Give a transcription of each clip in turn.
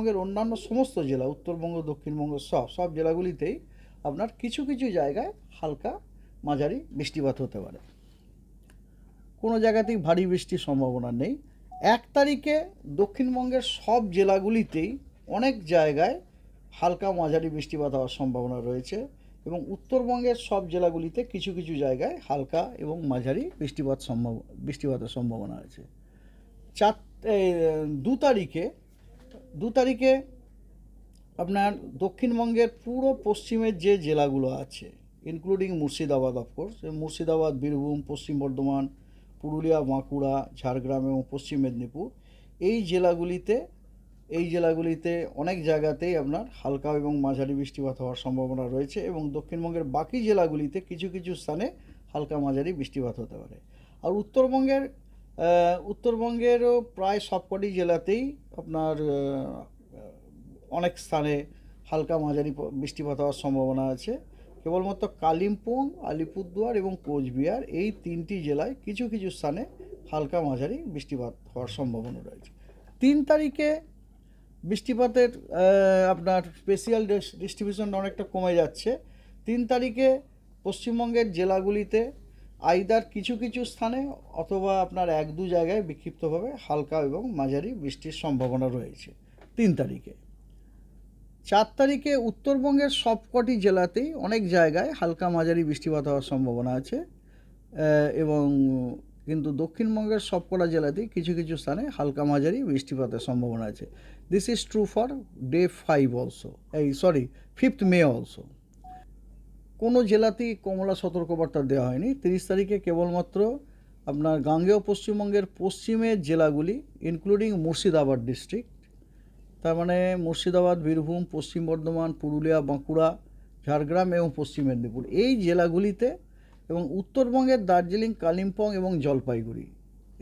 পশ্চিমবঙ্গের অন্যান্য সমস্ত জেলা, উত্তরবঙ্গ, দক্ষিণবঙ্গ সব সব জেলাগুলিতেই আপনার কিছু কিছু জায়গায় হালকা মাঝারি বৃষ্টিপাত হতে পারে। কোনো জায়গাতেই ভারী বৃষ্টির সম্ভাবনা নেই। এক তারিখে দক্ষিণবঙ্গের সব জেলাগুলিতেই অনেক জায়গায় হালকা মাঝারি বৃষ্টিপাত হওয়ার সম্ভাবনা রয়েছে এবং উত্তরবঙ্গের সব জেলাগুলিতে কিছু কিছু জায়গায় হালকা এবং মাঝারি বৃষ্টিপাত সম্ভব, বৃষ্টিপাতের সম্ভাবনা আছে। চার দু তারিখে দু তারিখে আপনার দক্ষিণবঙ্গের পুরো পশ্চিমের যে জেলাগুলো আছে including Murshidabad of course Murshidabad, Birbhum, Paschim Bardhaman, Purulia, Bankura, Jhargram এবং পশ্চিম মেদিনীপুর, এই জেলাগুলিতে এই জেলাগুলিতে অনেক জায়গাতেই আপনার হালকা এবং মাঝারি বৃষ্টিপাত হওয়ার সম্ভাবনা রয়েছে এবং দক্ষিণবঙ্গের বাকি জেলাগুলিতে কিছু কিছু স্থানে হালকা মাঝারি বৃষ্টিপাত হতে পারে। আর উত্তরবঙ্গের উত্তরবঙ্গেরও প্রায় সবকটি জেলাতেই আপনার অনেক স্থানে হালকা মাঝারি বৃষ্টিপাত হওয়ার সম্ভাবনা আছে। কেবলমাত্র কালিম্পং, আলিপুরদুয়ার এবং কোচবিহার এই তিনটি জেলায় কিছু কিছু স্থানে হালকা মাঝারি বৃষ্টিপাত হওয়ার সম্ভাবনা রয়েছে। তিন তারিখে বৃষ্টিপাতের আপনার স্পেশাল ডিস্ট্রিবিউশন অনেকটা কমে যাচ্ছে। তিন তারিখে পশ্চিমবঙ্গের জেলাগুলিতে আইদার কিছু কিছু স্থানে অথবা আপনার এক দু জায়গায় বিক্ষিপ্তভাবে হালকা এবং মাঝারি বৃষ্টির সম্ভাবনা রয়েছে। তিন তারিখে। চার তারিখে উত্তরবঙ্গের সবকটি জেলাতেই অনেক জায়গায় হালকা মাঝারি বৃষ্টিপাত হওয়ার সম্ভাবনা আছে এবং কিন্তু দক্ষিণবঙ্গের সবকটা জেলাতেই কিছু কিছু স্থানে হালকা মাঝারি বৃষ্টিপাতের সম্ভাবনা আছে। This is true for day five also এই সরি ফিফথ মে অলসো কোনো জেলাতেই কমলা সতর্কবার্তা দেওয়া হয়নি। তিরিশ তারিখে কেবলমাত্র আপনার গাঙ্গেয় পশ্চিমবঙ্গের পশ্চিমের জেলাগুলি ইনক্লুডিং মুর্শিদাবাদ ডিস্ট্রিক্ট তার মানে মুর্শিদাবাদ, বীরভূম, পশ্চিম বর্ধমান, পুরুলিয়া, বাঁকুড়া, ঝাড়গ্রাম এবং পশ্চিম মেদিনীপুর। এই জেলাগুলিতে এবং উত্তরবঙ্গের দার্জিলিং, কালিম্পং এবং জলপাইগুড়ি,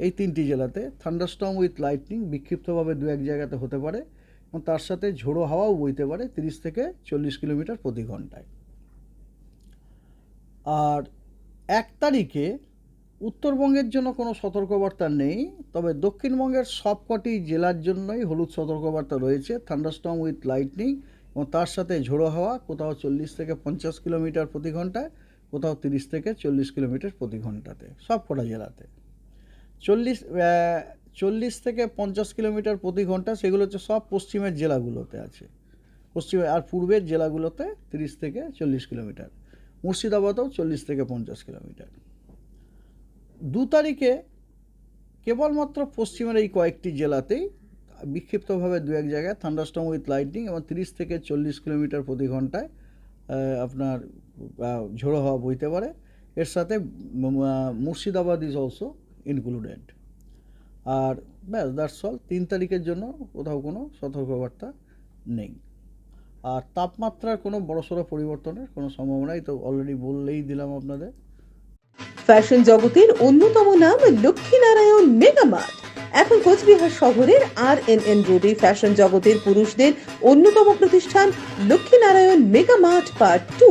এই তিনটি জেলাতে থান্ডারস্টর্ম উইথ লাইটনিং বিক্ষিপ্তভাবে দু এক জায়গাতে হতে পারে এবং তার সাথে ঝোড়ো হাওয়াও বইতে পারে তিরিশ থেকে চল্লিশ কিলোমিটার প্রতি ঘন্টায়। আর এক তারিখে উত্তরবঙ্গের জন্য কোনো সতর্কবার্তা নেই, তবে দক্ষিণবঙ্গের সবকটি জেলার জন্যই হলুদ সতর্কবার্তা রয়েছে। থান্ডারস্টর্ম উইথ লাইটনিং এবং তার সাথে ঝোড়ো হাওয়া, কোথাও চল্লিশ থেকে পঞ্চাশ কিলোমিটার প্রতি ঘন্টায় কোথাও তিরিশ থেকে চল্লিশ কিলোমিটার প্রতি ঘন্টাতে, সব কটা জেলাতে। চল্লিশ চল্লিশ থেকে পঞ্চাশ কিলোমিটার প্রতি ঘণ্টা, সেগুলো হচ্ছে সব পশ্চিমের জেলাগুলোতে আছে। পশ্চিমে, আর পূর্বের জেলাগুলোতে তিরিশ থেকে চল্লিশ কিলোমিটার। মুর্শিদাবাদেও চল্লিশ থেকে পঞ্চাশ কিলোমিটার। দু তারিখে কেবলমাত্র পশ্চিমের এই কয়েকটি জেলাতেই বিক্ষিপ্তভাবে দু এক জায়গায় থান্ডারস্টর্ম উইথ লাইটিং এবং তিরিশ থেকে চল্লিশ কিলোমিটার প্রতি ঘন্টায় আপনার ঝোড়ো হওয়া বইতে পারে। এর সাথে মুর্শিদাবাদ ইজ অলসো ইনক্লুডেড আর ব্যাস দ্যাটস অল তিন তারিখের জন্য কোথাও কোনো সতর্কবার্তা নেই। আর তাপমাত্রার কোনো বড়সড় পরিবর্তনের কোনো সম্ভাবনাই তো অলরেডি বললেই দিলাম আপনাদের। ফ্যাশন জগতের অন্যতম নাম লক্ষ্মীনারায়ণ মেগামার্ট এখন কোচবিহার শহরের আর এন এন রোডে ফ্যাশন জগতের পুরুষদের অন্যতম প্রতিষ্ঠান লক্ষ্মীনারায়ণ মেগামার্ট পার্ট টু